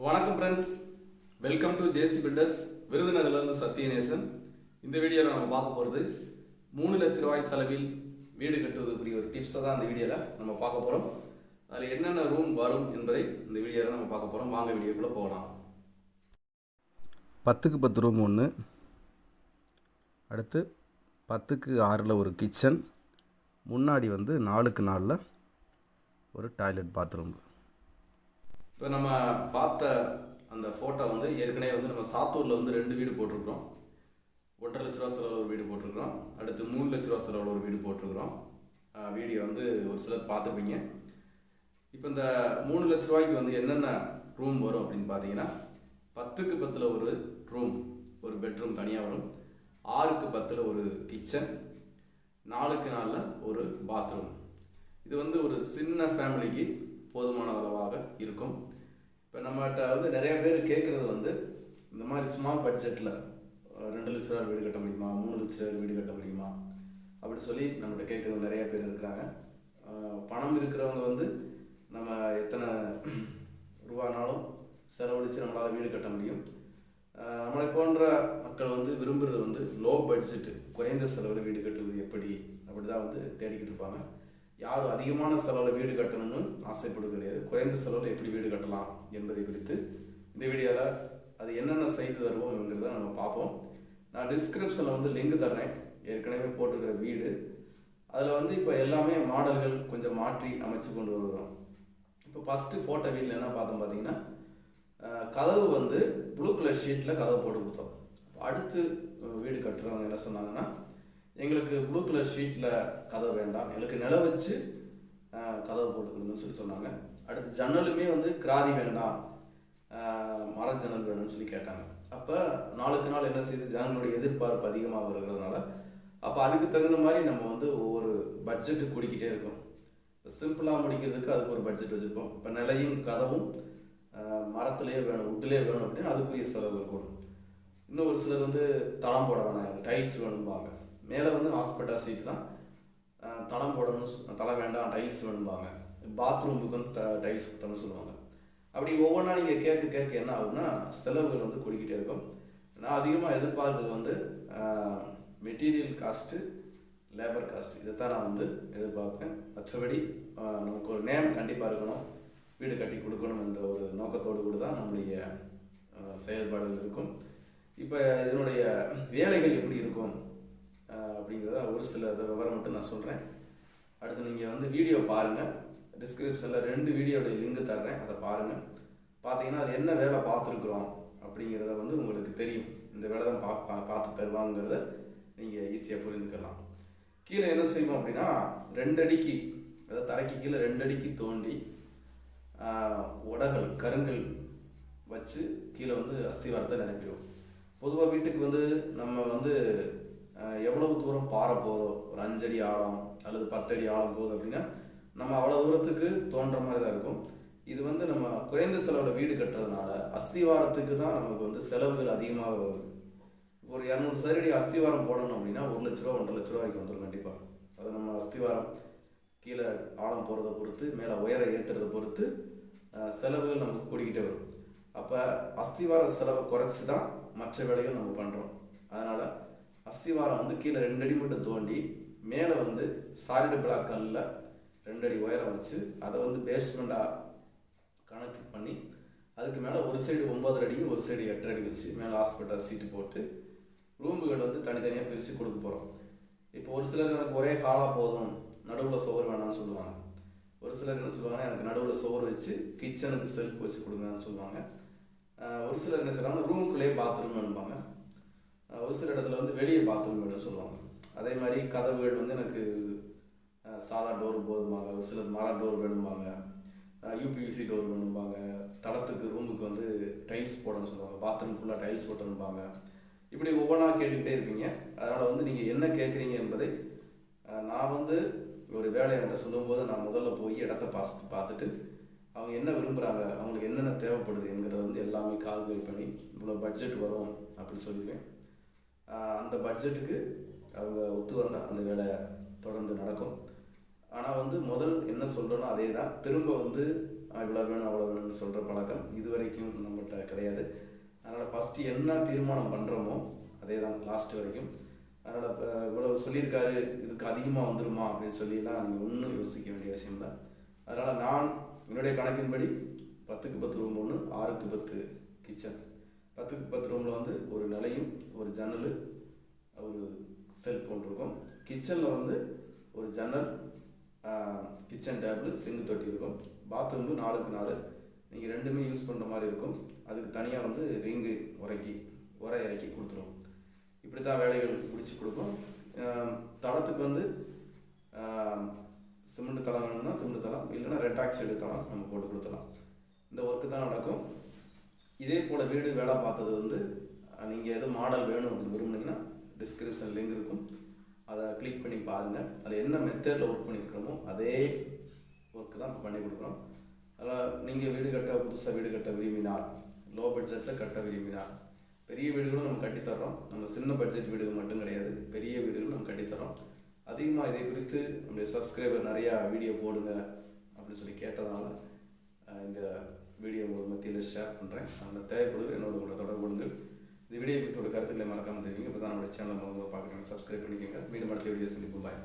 வணக்கம் friends welcome to JC builders விருதுநகர்லேருந்து Sathyanesan. இந்த வீடியோவில் நம்ம பார்க்க போகிறது மூணு லட்ச ரூபாய் செலவில் வீடு கட்டுவதற்குரிய ஒரு டிப்ஸை தான் இந்த வீடியோவில் நம்ம பார்க்க போகிறோம் அதில் என்னென்ன ரூம் வரும் என்பதை இந்த வீடியோவில் நம்ம பார்க்க போகிறோம் வாங்க வீடியோக்குள்ளே போகலாம். பத்துக்கு பத்து ரூம் ஒன்று அடுத்து பத்துக்கு ஆறில் ஒரு கிச்சன் முன்னாடி வந்து நாலுக்கு நாலில் ஒரு டாய்லெட் பாத்ரூம் இப்போ நம்ம பார்த்த அந்த ஃபோட்டோ வந்து ஏற்கனவே வந்து நம்ம சாத்தூரில் வந்து ரெண்டு வீடு போட்டிருக்கிறோம். ஒன்றரை லட்ச ரூபா செலவில் ஒரு வீடு போட்டிருக்கிறோம். அடுத்து மூணு லட்ச ரூபா செலவில் ஒரு வீடு போட்டிருக்கிறோம். வீடியோ வந்து ஒரு சிலர் பார்த்துப்பீங்க. இப்போ இந்த மூணு லட்ச ரூபாய்க்கு வந்து என்னென்ன ரூம் வரும் அப்படின்னு பார்த்தீங்கன்னா பத்துக்கு பத்தில் ஒரு ரூம் ஒரு பெட்ரூம் தனியாக வரும். ஆறுக்கு பத்தில் ஒரு கிச்சன் நாலுக்கு நாலில் ஒரு பாத்ரூம் இது வந்து ஒரு சின்ன ஃபேமிலிக்கு போதுமான அளவாக இருக்கும். இப்போ நம்மகிட்ட வந்து நிறைய பேர் கேட்குறது வந்து இந்த மாதிரி ஸ்மால் பட்ஜெட்டில் ரெண்டு லட்ச ரூபா வீடு கட்ட முடியுமா? மூணு லட்ச ரூபா வீடு கட்ட முடியுமா? அப்படி சொல்லி நம்மகிட்ட கேட்குறவங்க நிறைய பேர் இருக்கிறாங்க. பணம் இருக்கிறவங்க வந்து நம்ம எத்தனை ரூபானாலும் செலவழித்து நம்மளால் வீடு கட்ட முடியும். நம்மளை போன்ற மக்கள் வந்து விரும்புகிறது வந்து லோ பட்ஜெட்டு குறைந்த செலவில் வீடு கட்டுவது எப்படி? அப்படி தான் வந்து தேடிக்கிட்டு இருப்பாங்க. யாரும் அதிகமான செலவில் வீடு கட்டணும்னு ஆசைப்படுவது கிடையாது குறைந்த செலவில் எப்படி வீடு கட்டலாம் என்பதை குறித்து இந்த வீடியோவில் அது என்னென்ன செய்து தருவோம்ங்கிறத நம்ம பார்ப்போம். நான் டிஸ்கிரிப்ஷனில் வந்து லிங்க் தர்றேன். ஏற்கனவே போட்டிருக்கிற வீடு. அதில் வந்து இப்போ எல்லாமே மாடல்கள் கொஞ்சம் மாற்றி அமைச்சு கொண்டு வருகிறோம். இப்போ ஃபஸ்ட்டு போட்ட வீட்டில் என்ன பார்த்தோம் பார்த்தீங்கன்னா கதவு வந்து ப்ளூ கலர் ஷீட்டில் கதவு போட்டு கொடுத்தோம். அடுத்து வீடு கட்டுறவங்க என்ன சொன்னாங்கன்னா எங்களுக்கு ப்ளூ கலர் ஷீட்டில் கதவு வேண்டாம். எங்களுக்கு நில வச்சு கதவு போட்டு கொடுங்கன்னு சொல்லி சொன்னாங்க. அடுத்து ஜன்னலுமே வந்து கிராதி வேண்டாம். மர ஜன்னல் வேணும்னு சொல்லி கேட்டாங்க. அப்போ நாளுக்கு நாள் என்ன செய்யுது ஜன்னலுடைய எதிர்பார்ப்பு அதிகமாக வருகிறதுனால அப்போ அதுக்கு தகுந்த மாதிரி நம்ம வந்து ஒவ்வொரு பட்ஜெட்டு கூடிக்கிட்டே இருக்கோம். இப்போ சிம்பிளாக முடிக்கிறதுக்கு அதுக்கு ஒரு பட்ஜெட் வச்சுருப்போம் இப்போ நிலையும் கதவும் மரத்துலேயே வேணும் வுட்டிலே வேணும் அப்படின்னா அதுக்குரிய செலவு இருக்கும் இன்னும் ஒரு சிலர் வந்து தளம் போட வேணாம் டைல்ஸ் வேணும்பாங்க. மேலே வந்து ஹாஸ்பிட்டா சீட் தான். தளம் போடணும் தலை வேண்டாம் டைல்ஸ் வேணும்பாங்க. பாத்ரூமுக்கு வந்து த டைல்ஸ் கட்டணும்னு சொல்லுவாங்க. அப்படி ஒவ்வொன்றா நீங்கள் கேட்க கேட்க என்ன ஆகும்னா செலவுகள் வந்து கூடிக்கிட்டே இருக்கும். நான் அதிகமாக எதிர்பார்க்குறது வந்து மெட்டீரியல் காஸ்ட்டு லேபர் காஸ்ட் இதை தான் நான் வந்து எதிர்பார்ப்பேன். மற்றபடி நமக்கு ஒரு நேம் கண்டிப்பாக இருக்கணும். வீடு கட்டி கொடுக்கணும் என்ற ஒரு நோக்கத்தோடு கூட தான் நம்முடைய செயல்பாடுகள் இருக்கும். இப்போ இதனுடைய வேலைகள் எப்படி இருக்கும்? ஒரு சில விவரம் மட்டும் நான் சொல்கிறேன் அடுத்து நீங்கள் வந்து வீடியோ பாருங்கள் டிஸ்கிரிப்ஷனில் ரெண்டு வீடியோடைய லிங்க் தர்றேன். அதை பாருங்கள் பார்த்தீங்கன்னா அது என்ன வேலை பார்த்துருக்குறோம் அப்படிங்கிறத வந்து உங்களுக்கு தெரியும். இந்த வேலை தான் பா பா- பார்த்து தருவாங்கிறத நீங்கள் ஈஸியாக புரிந்துக்கலாம். கீழே என்ன செய்வோம் அப்படின்னா ரெண்டு அடிக்கு அதாவது தரைக்கு கீழே ரெண்டு அடிக்கு தோண்டி உடகள் கருங்கல் வச்சு கீழே வந்து அஸ்திவாரத்தை நிரப்பிடுவோம். பொதுவாக வீட்டுக்கு வந்து நம்ம வந்து எவ்வளவு தூரம் பாறை போதோ ஒரு அஞ்சடி ஆழம் அல்லது பத்தடி ஆழம் போகுது அப்படின்னா நம்ம அவ்வளோ தூரத்துக்கு தோன்ற மாதிரி தான் இருக்கும். இது வந்து நம்ம குறைந்த செலவில் வீடு கட்டுறதுனால அஸ்திவாரத்துக்கு தான் நமக்கு வந்து செலவுகள் அதிகமாக வரும் ஒரு இரநூறு சதுரடி அஸ்திவாரம் போடணும் அப்படின்னா ஒரு லட்ச ரூபா ஒன்றரை லட்ச ரூபா வரைக்கும் வந்துடும் கண்டிப்பாக அது நம்ம அஸ்திவாரம் கீழே ஆழம் போகிறத பொறுத்து மேலே உயர ஏற்றுறத பொறுத்து செலவுகள் நமக்கு கூடிக்கிட்டே வரும். அப்போ அஸ்திவார செலவை குறைச்சி தான் மற்ற வேலைகள் நம்ம பண்ணுறோம் அதனால் அஸ்திவாரம் வந்து கீழே ரெண்டு அடி மட்டும் தோண்டி மேலே வந்து சாலிடு பிளாக் கல்லில் ரெண்டு அடி உயரம் வச்சு அதை வந்து பேஸ்மெண்ட்டாக கணக்கு பண்ணி அதுக்கு மேலே ஒரு சைடு ஒம்பது அடியும் ஒரு சைடு எட்டு அடி வச்சு மேலே ஹாஸ்பிட்டல் சீட்டு போட்டு ரூமுகள் வந்து தனித்தனியாக பிரித்து கொடுக்க போகிறோம் இப்போ ஒரு சிலர் எனக்கு ஒரே ஹாலாக போதும் நடுவில் சோறு வேணாம்னு சொல்லுவாங்க. ஒரு சிலர் என்ன சொல்லுவாங்க எனக்கு நடுவில் சோறு வச்சு கிச்சனுக்கு செல்ஃப் வச்சு கொடுங்கன்னு சொல்லுவாங்க. ஒரு சிலர் என்ன செய்றாங்க ரூமுக்குள்ளேயே பாத்ரூம் அனுப்பாங்க ஒரு சில இடத்துல வந்து வெளியே பாத்ரூம் வேணும்னு சொல்லுவாங்க. அதே மாதிரி கதவுகள் வந்து எனக்கு சாதா டோர் போதுமாங்க. ஒரு சிலர் மர டோர் வேணும்பாங்க. யூபிவிசி டோர் வேணும்பாங்க. தளத்துக்கு ரூமுக்கு வந்து டைல்ஸ் போடணும்னு சொல்லுவாங்க. பாத்ரூம் ஃபுல்லாக டைல்ஸ் போட்டணும்பாங்க இப்படி ஒவ்வொன்றா கேட்டுக்கிட்டே இருப்பீங்க அதனால் வந்து நீங்கள் என்ன கேட்குறீங்க என்பதை நான் வந்து ஒரு வேலையை என்கிட்ட சொல்லும்போது நான் முதல்ல போய் இடத்த பாஸ் பார்த்துட்டு அவங்க என்ன விரும்புகிறாங்க அவங்களுக்கு என்னென்ன தேவைப்படுது என்கிறத வந்து எல்லாமே கால்குலேட் பண்ணி இவ்வளோ பட்ஜெட் வரும் அப்படின்னு சொல்லுவேன் அந்த பட்ஜெட்டுக்கு அவங்க ஒத்து வந்தால் அந்த வேலை தொடர்ந்து நடக்கும். ஆனால் வந்து முதல் என்ன சொல்கிறோனோ அதே தான் திரும்ப வந்து இவ்வளோ வேணும் அவ்வளோ வேணும்னு சொல்கிற பழக்கம் இது வரைக்கும் நம்மகிட்ட கிடையாது. அதனால் ஃபஸ்ட்டு என்ன தீர்மானம் பண்ணுறோமோ அதே தான் லாஸ்ட் வரைக்கும். அதனால் இப்போ இவ்வளோ சொல்லியிருக்காரு இதுக்கு அதிகமாக வந்துருமா அப்படின்னு சொல்லிலாம் நீங்கள் ஒன்றும் யோசிக்க வேண்டிய விஷயம் தான் அதனால் நான் என்னுடைய கணக்கின்படி பத்துக்கு பத்து ரூம் ஒன்று ஆறுக்கு பத்து கிச்சன் பத்துக்கு பத்து ரூமில் வந்து ஒரு நிலையும் ஒரு ஜன்னல் ஒரு செல்ஃப் ஒன்று இருக்கும். கிச்சனில் வந்து ஒரு ஜன்னல் கிச்சன் டேபிள் சிங்கு தொட்டி இருக்கும். பாத்ரூம் நாலுக்கு நாலு நீங்கள் ரெண்டுமே யூஸ் பண்ணுற மாதிரி இருக்கும். அதுக்கு தனியாக வந்து ரிங்கு உரைக்கி உரை இறக்கி கொடுத்துரும். இப்படி தான் வேலைகள் முடிச்சு கொடுக்கும். தளத்துக்கு வந்து சிமெண்ட் தளம் வேணும்னா சிமெண்ட் தளம் இல்லைன்னா ரெட் ஆக்சைடு தளம் நம்ம போட்டு கொடுத்துடலாம். இந்த ஒர்க்கு தான் நடக்கும். இதே போல் வீடு வேலை பார்த்தது வந்து நீங்கள் எதுவும் மாடல் வேணும் அப்படின்னு விரும்புனீங்கன்னா டிஸ்கிரிப்ஷன் லிங்க் இருக்கும். அதை கிளிக் பண்ணி பாருங்கள் அதில் என்ன மெத்தடில் ஒர்க் பண்ணியிருக்கிறோமோ அதே ஒர்க்கு தான் இப்போ பண்ணி கொடுக்குறோம். அதில் நீங்கள் வீடு கட்ட புதுசாக வீடு கட்ட விரும்பினால் லோ பட்ஜெட்டில் கட்ட விரும்பினால் பெரிய வீடுகளும் நம்ம கட்டித்தர்றோம் நம்ம சின்ன பட்ஜெட் வீடுகள் மட்டும் கிடையாது. பெரிய வீடுகளும் நம்ம கட்டித்தரோம் அதிகமாக இதை குறித்து நம்முடைய சப்ஸ்கிரைபர் நிறையா வீடியோ போடுங்க அப்படின்னு சொல்லி கேட்டதால் வீடியோ ஷேர் பண்ணுறேன் அதில் தேவைப்படுது என்னோட கூட தொடர்பு கொள்ளுங்கள். இந்த வீடியோ குறித்தோட கருத்துக்களை மறக்காமல் தெரிவிங்க. இப்போ தான் நம்மளுடைய சேனல் பார்க்குறேன் சப்ஸ்கிரைப் பண்ணிக்கோங்க. மீண்டும் அடுத்த வீடியோ சந்திப்போம். பாய்